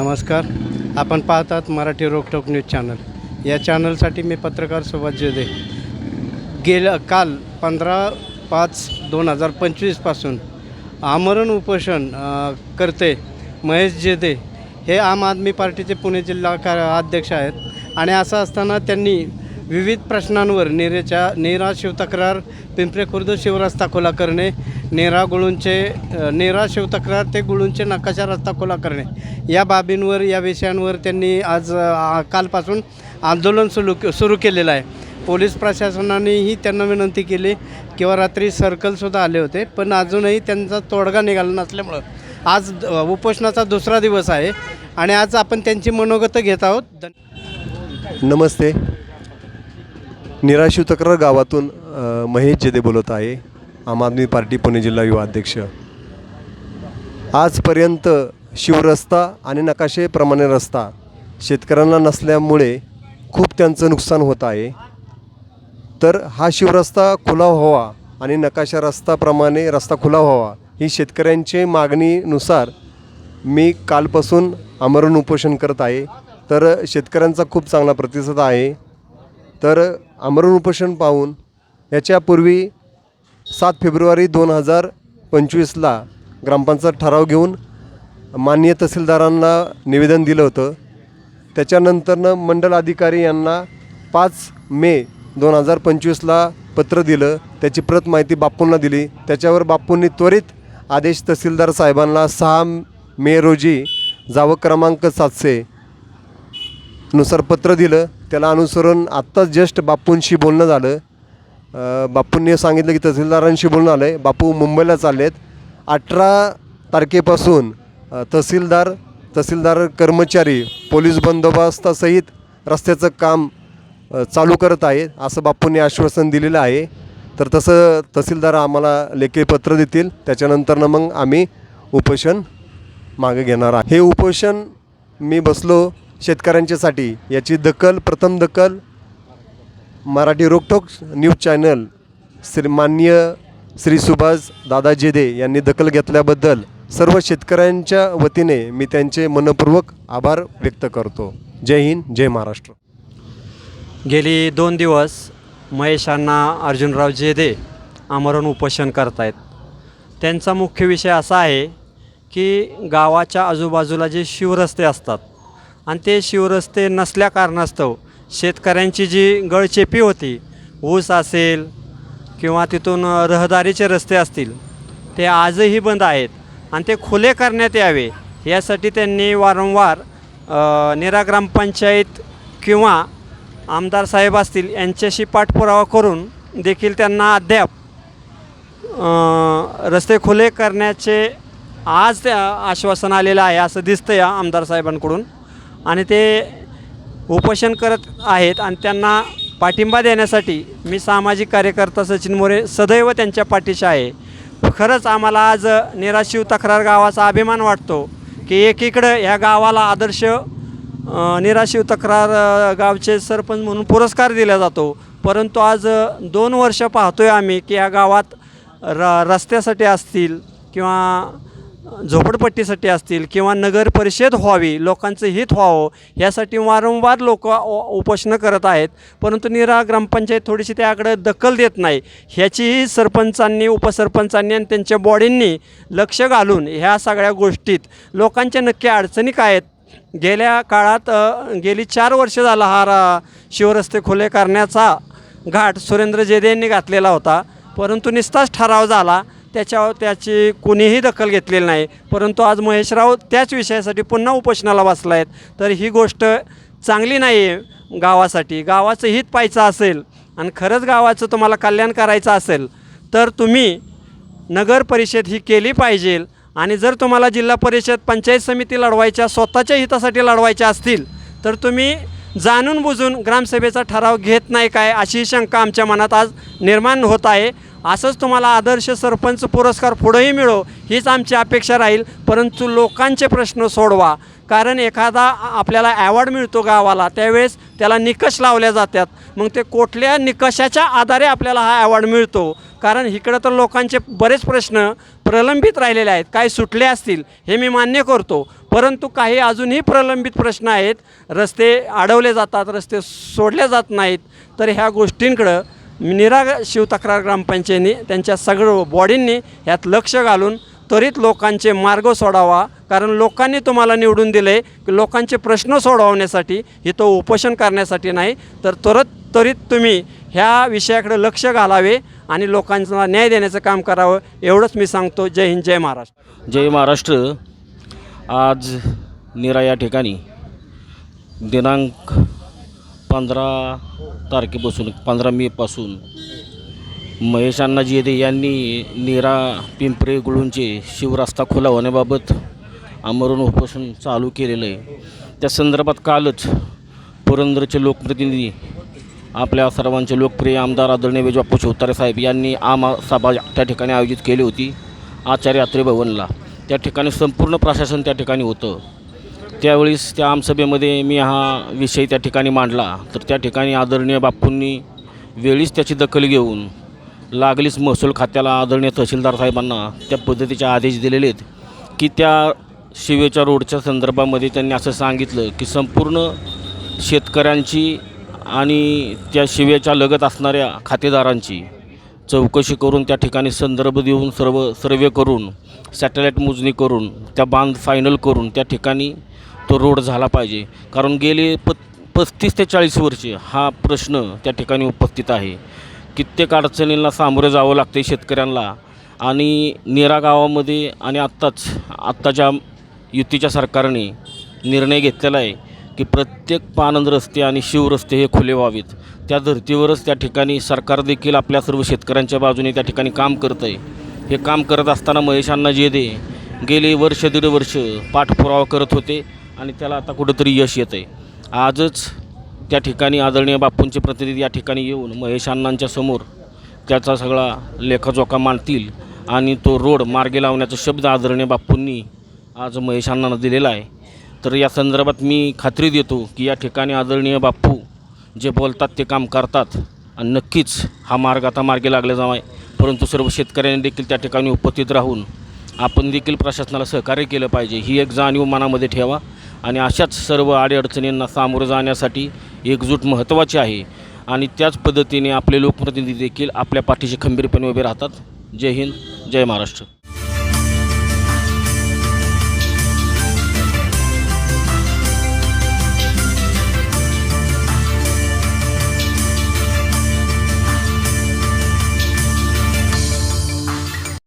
नमस्कार. आपण पाहतात मराठी रोकटोक न्यूज चॅनल. या चॅनलसाठी मी पत्रकार सुभाष जोदे गेल्या काल पंधरा पाच दोन हजार पंचवीसपासून आमरण उपोषण करते महेश जेदे हे आम आदमी पार्टीचे पुणे जिल्हा का अध्यक्ष आहेत. आणि असं असताना त्यांनी विविध प्रश्नांवर नेरेच्या नेरा शिवतक्रार पिंपरे खुर्द शिवरस्ता खुला करणे नेरा गुळूंचे नेरा शिवतक्रार ते गुळूंचे नकाशा रस्ता खुला करणे या बाबींवर या विषयांवर त्यांनी आज कालपासून आंदोलन सुरू सुरू केलेलं आहे. पोलीस प्रशासनानेही त्यांना विनंती केली किंवा रात्री सर्कलसुद्धा आले होते पण अजूनही त्यांचा तोडगा निघाला नसल्यामुळं. आज उपोषणाचा दुसरा दिवस आहे आणि आज आपण त्यांची मनोगत घेत आहोत. नमस्ते. निराशिव तक्रार गावातून महेश जेदे बोलत आहे. आम आदमी पार्टी पुणे जिल्हा युवा अध्यक्ष. आजपर्यंत शिवरस्ता आणि नकाशेप्रमाणे रस्ता शेतकऱ्यांना नसल्यामुळे खूप त्यांचं नुकसान होत आहे. तर हा शिवरस्ता खुला व्हावा आणि नकाशा रस्ताप्रमाणे रस्ता खुला व्हावा ही शेतकऱ्यांची मागणीनुसार मी कालपासून आमरण उपोषण करत आहे. तर शेतकऱ्यांचा खूप चांगला प्रतिसाद आहे. तर आमरण उपोषण पाहून याच्यापूर्वी सात फेब्रुवारी दोन हजार पंचवीसला ग्रामपंचायत ठराव घेऊन माननीय तहसीलदारांना निवेदन दिलं होतं. त्याच्यानंतरनं मंडल अधिकारी यांना पाच मे दोन हजार पंचवीसला पत्र दिलं. त्याची प्रत माहिती बाप्पूंना दिली. त्याच्यावर बाप्पूंनी त्वरित आदेश तहसीलदार साहेबांना सहा मे रोजी जावं क्रमांक सातशे नुसार पत्र दिलं. त्याला अनुसरून आत्ताच जस्ट बापूंशी बोलणं झालं. बापूंनी सांगितलं की तहसीलदारांशी बोलणं आलं आहे बापू मुंबईला चालले आहेत अठरा तारखेपासून तहसीलदार तहसीलदार कर्मचारी पोलीस बंदोबस्तासहित रस्त्याचं काम चालू करत आहेत असं बापूंनी आश्वासन दिलेलं आहे. तर तसं तहसीलदार आम्हाला लेखी पत्र देतील. त्याच्यानंतरनं मग आम्ही उपोषण मागे घेणार आहे. हे उपोषण मी बसलो शेतकऱ्यांच्यासाठी याची दखल प्रथम दखल मराठी रोकटोक न्यूज चॅनल श्री माननीय श्री सुभाष दादा जेदे यांनी दखल घेतल्याबद्दल सर्व शेतकऱ्यांच्या वतीने मी त्यांचे मनपूर्वक आभार व्यक्त करतो. जय हिंद जय महाराष्ट्र. गेली दोन दिवस महेशांना अर्जुनराव जेदे आमरण उपोषण करतायत. त्यांचा मुख्य विषय असा आहे की गावाच्या आजूबाजूला जे शिवरस्ते असतात आणि ते शिवरस्ते नसल्या कारणास्तव शेतकऱ्यांची जी गळचेपी होती ऊस असेल किंवा तिथून रहदारीचे रस्ते असतील ते आजही बंद आहेत आणि ते खुले करण्यात यावे यासाठी त्यांनी वारंवार अ, निरा ग्रामपंचायत किंवा आमदार साहेब असतील यांच्याशी पाठपुरावा करून देखील त्यांना अद्याप रस्ते खुले करण्याचे आज आश्वासन आलेलं आहे असं दिसतं या आमदार साहेबांकडून. आणि ते उपोषण करत आहेत आणि त्यांना पाठिंबा देण्यासाठी मी सामाजिक कार्यकर्ता सचिन मोरे सदैव त्यांच्या पाठीशी आहे. खरंच आम्हाला आज निराशिव तक्रार गावाचा अभिमान वाटतो की एकीकडं ह्या गावाला आदर्श निराशिव तक्रार गावचे सरपंच म्हणून पुरस्कार दिला जातो. परंतु आज दोन वर्ष पाहतोय आम्ही की या गावात र रस्त्यासाठी असतील किंवा झोपडपट्टीसाठी असतील किंवा नगर परिषद व्हावी लोकांचं हित व्हावं यासाठी वारंवार लोक उपोषणं करत आहेत. परंतु निरा ग्रामपंचायत थोडीशी त्याकडे दखल देत नाही. ह्याचीही सरपंचांनी उपसरपंचांनी आणि त्यांच्या बॉडींनी लक्ष घालून ह्या सगळ्या गोष्टीत लोकांच्या नक्की अडचणी काय आहेत? गेल्या काळात गेली चार वर्ष झाला हा रा शिवरस्ते खुले करण्याचा घाट सुरेंद्र जेदे यांनी घातलेला होता. परंतु निस्ताच ठराव झाला. त्याच्यावर त्याची कोणीही दखल घेतलेली नाही. परंतु आज महेशराव त्याच विषयासाठी पुन्हा उपोषणाला बसला आहेत. तर ही गोष्ट चांगली नाही आहे गावासाठी. गावाचं हित पाहायचं असेल आणि खरंच गावाचं तुम्हाला कल्याण करायचं असेल तर तुम्ही नगर परिषद ही केली पाहिजे आणि जर तुम्हाला जिल्हा परिषद पंचायत समिती लढवायच्या स्वतःच्या हितासाठी लढवायच्या असतील तर तुम्ही जाणून बुजून ग्रामसभेचा ठराव घेत नाही काय अशी शंका आमच्या मनात आज निर्माण होत आहे. असंच तुम्हाला आदर्श सरपंच पुरस्कार पुढंही मिळो हीच आमची अपेक्षा राहील. परंतु लोकांचे प्रश्न सोडवा. कारण एखादा आपल्याला ॲवॉर्ड मिळतो गावाला त्यावेळेस त्याला निकष लावल्या जातात. मग ते कुठल्या निकषाच्या आधारे आपल्याला हा ॲवॉर्ड मिळतो? कारण इकडं तर लोकांचे बरेच प्रश्न प्रलंबित राहिलेले आहेत. काय सुटले असतील हे मी मान्य करतो. परंतु काही अजूनही प्रलंबित प्रश्न आहेत. रस्ते अडवले जातात रस्ते सोडले जात नाहीत. तर ह्या गोष्टींकडं निरा शिवतक्रार ग्रामपंचायतीने त्यांच्या सगळं बॉडींनी ह्यात लक्ष घालून त्वरित लोकांचे मार्ग सोडावा. कारण लोकांनी तुम्हाला निवडून दिले की लोकांचे प्रश्न सोडवण्यासाठी इथं उपोषण करण्यासाठी नाही. तर त्वरित त्वरित तुम्ही ह्या विषयाकडे लक्ष घालावे आणि लोकांना न्याय देण्याचं काम करावं. एवढंच मी सांगतो. जय हिंद जय महाराष्ट्र. जय महाराष्ट्र. आज निरा या ठिकाणी दिनांक पंधरा तारखेपासून पंधरा मेपासून महेश अण्णाजी येते यांनी निरा पिंपरे गुळूंचे शिवरस्ता खुला होण्याबाबत आमरण उपोषण चालू केलेलं आहे. त्या संदर्भात कालच पुरंदरचे लोकप्रतिनिधी आपल्या सर्वांचे लोकप्रिय आमदार आदरणीय विजयबापू शिवतारे साहेब यांनी आम सभा त्या ठिकाणी आयोजित केली होती आचार्य यात्रे भवनला. त्या ठिकाणी संपूर्ण प्रशासन त्या ठिकाणी होतं. त्यावेळेस त्या आमसभेमध्ये मी हा विषय त्या ठिकाणी मांडला. तर त्या ठिकाणी आदरणीय बापूंनी वेळीच त्याची दखल घेऊन लागलीच महसूल खात्याला आदरणीय तहसीलदार साहेबांना त्या पद्धतीचे आदेश दिलेले आहेत की त्या शिवेच्या रोडच्या संदर्भामध्ये त्यांनी असं सांगितलं की संपूर्ण शेतकऱ्यांची आणि त्या शिवेच्या लगत असणाऱ्या खातेदारांची चौकशी करून त्या ठिकाणी संदर्भ देऊन सर्व सर्वे करून सॅटेलाईट मोजणी करून त्या बांध फायनल करून त्या ठिकाणी तो रोड झाला पाहिजे. कारण गेले प पस्तीस ते चाळीस वर्षे हा प्रश्न त्या ठिकाणी उपस्थित आहे. कित्येक अडचणींना सामोरं जावं लागते शेतकऱ्यांना. आणि नेरा गावामध्ये आणि आत्ताच आत्ताच्या युतीच्या सरकारने निर्णय घेतलेला आहे. की प्रत्येक पानंद रस्ते आणि शिवरस्ते हे खुले व्हावेत. त्या धर्तीवरच त्या ठिकाणी सरकार देखील आपल्या सर्व शेतकऱ्यांच्या बाजूने त्या ठिकाणी काम करतं आहे हे काम करत असताना महेश अण्णा जेदे गेले वर्ष दीड वर्ष पाठपुरावा करत होते आणि त्याला आता कुठंतरी यश येतं आहे आजच त्या ठिकाणी आदरणीय बापूंचे प्रतिनिधी या ठिकाणी येऊन महेश अण्णांच्या समोर त्याचा सगळा लेखाजोखा मांडतील आणि तो रोड मार्गी लावण्याचा शब्द आदरणीय बापूंनी आज महेश अण्णांना दिलेला आहे. तर या संदर्भात मी खात्री देतो की या ठिकाणी आदरणीय बाप्पू जे बोलतात ते काम करतात. आणि नक्कीच हा मार्ग आता मार्गी लागला जावा आहे. परंतु सर्व शेतकऱ्यांनी देखील त्या ठिकाणी उपस्थित राहून आपण देखील प्रशासनाला सहकार्य केलं पाहिजे. ही एक जाणीव मनामध्ये ठेवा आणि अशाच सर्व अडीअडचणींना सामोरं जाण्यासाठी एकजूट महत्त्वाची आहे. आणि त्याच पद्धतीने आपले लोकप्रतिनिधी देखील आपल्या पाठीशी खंबीरपणे उभे राहतात. जय हिंद जय महाराष्ट्र.